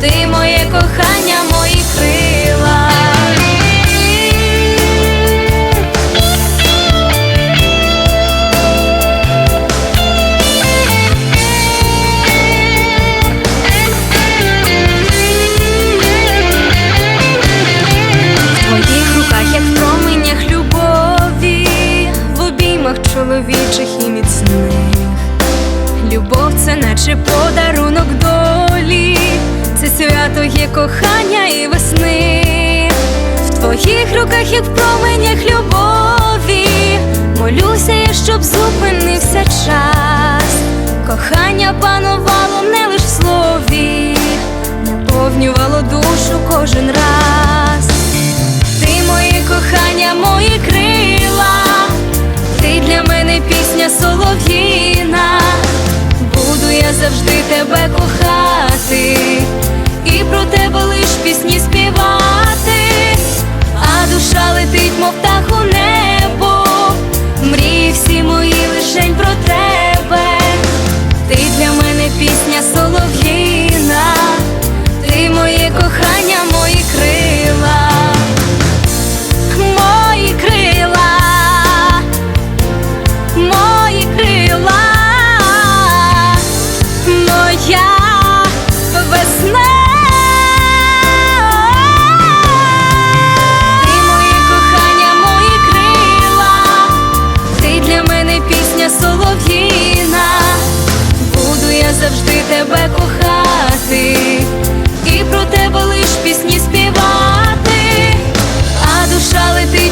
Ти моє кохання, мої крила. В руках, як в променях любові, в обіймах чоловічих і міцних. Любов це наче подарунок долі, це свято є кохання і весни. В твоїх руках, як в променях любові, молюся я, щоб зупинився час. Кохання панувало не лиш в слові, наповнювало душу кожен раз. Ти моє кохання, мої крила, ти для мене пісня солов'їна. Буду я завжди тебе кохати, летить, мов та.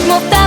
mismo